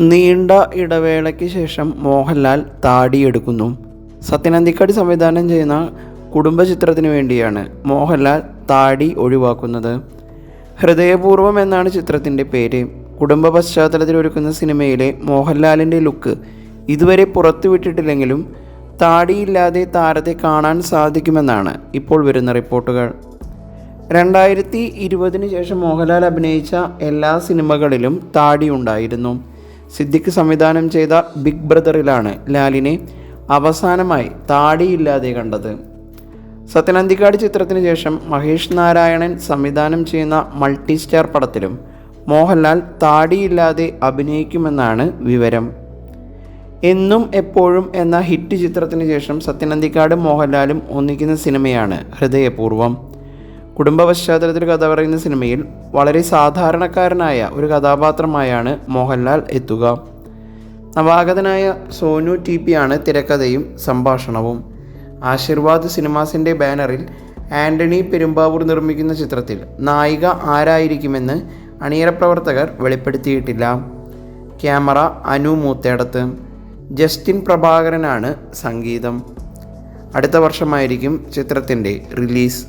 നീണ്ട ഇടവേളയ്ക്ക് ശേഷം മോഹൻലാൽ താടിയെടുക്കുന്നു. സത്യനന്ദിക്കാട് സംവിധാനം ചെയ്യുന്ന കുടുംബ ചിത്രത്തിന് വേണ്ടിയാണ് മോഹൻലാൽ താടി ഒഴിവാക്കുന്നത്. ഹൃദയപൂർവം എന്നാണ് ചിത്രത്തിന്റെ പേര്. കുടുംബ പശ്ചാത്തലത്തിൽ ഒരുക്കുന്ന സിനിമയിലെ മോഹൻലാലിന്റെ ലുക്ക് ഇതുവരെ പുറത്തുവിട്ടിട്ടില്ലെങ്കിലും താടിയില്ലാതെ താരത്തെ കാണാൻ സാധിക്കുമെന്നാണ് ഇപ്പോൾ വരുന്ന റിപ്പോർട്ടുകൾ. രണ്ടായിരത്തി ഇരുപതിന് ശേഷം മോഹൻലാൽ അഭിനയിച്ച എല്ലാ സിനിമകളിലും താടി ഉണ്ടായിരുന്നു. സിദ്ദിഖ് സംവിധാനം ചെയ്ത ബിഗ് ബ്രദറിലാണ് ലാലിനെ അവസാനമായി താടിയില്ലാതെ കണ്ടത്. സത്യനന്തിക്കാട് ചിത്രത്തിന് ശേഷം മഹേഷ് നാരായണൻ സംവിധാനം ചെയ്യുന്ന മൾട്ടി സ്റ്റാർ പടത്തിലും മോഹൻലാൽ താടിയില്ലാതെ അഭിനയിക്കുമെന്നാണ് വിവരം. എന്നും എപ്പോഴും എന്ന ഹിറ്റ് ചിത്രത്തിന് ശേഷം സത്യനന്ദിക്കാട് മോഹൻലാലും ഒന്നിക്കുന്ന സിനിമയാണ് ഹൃദയപൂർവം കുടുംബ പശ്ചാത്തലത്തിൽ കഥ പറയുന്ന സിനിമയിൽ വളരെ സാധാരണക്കാരനായ ഒരു കഥാപാത്രമായാണ് മോഹൻലാൽ എത്തുക. നവാഗതനായ സോനു ടി പി ആണ് തിരക്കഥയും സംഭാഷണവും. ആശീർവാദ് സിനിമാസിന്റെ ബാനറിൽ ആന്റണി പെരുമ്പാവൂർ നിർമ്മിക്കുന്ന ചിത്രത്തിൽ നായിക ആരായിരിക്കുമെന്ന് അണിയറ പ്രവർത്തകർ വെളിപ്പെടുത്തിയിട്ടില്ല. ക്യാമറ അനു മൂത്തേടത്ത്. ജസ്റ്റിൻ പ്രഭാകരനാണ് സംഗീതം. അടുത്ത വർഷമായിരിക്കും ചിത്രത്തിന്റെ റിലീസ്.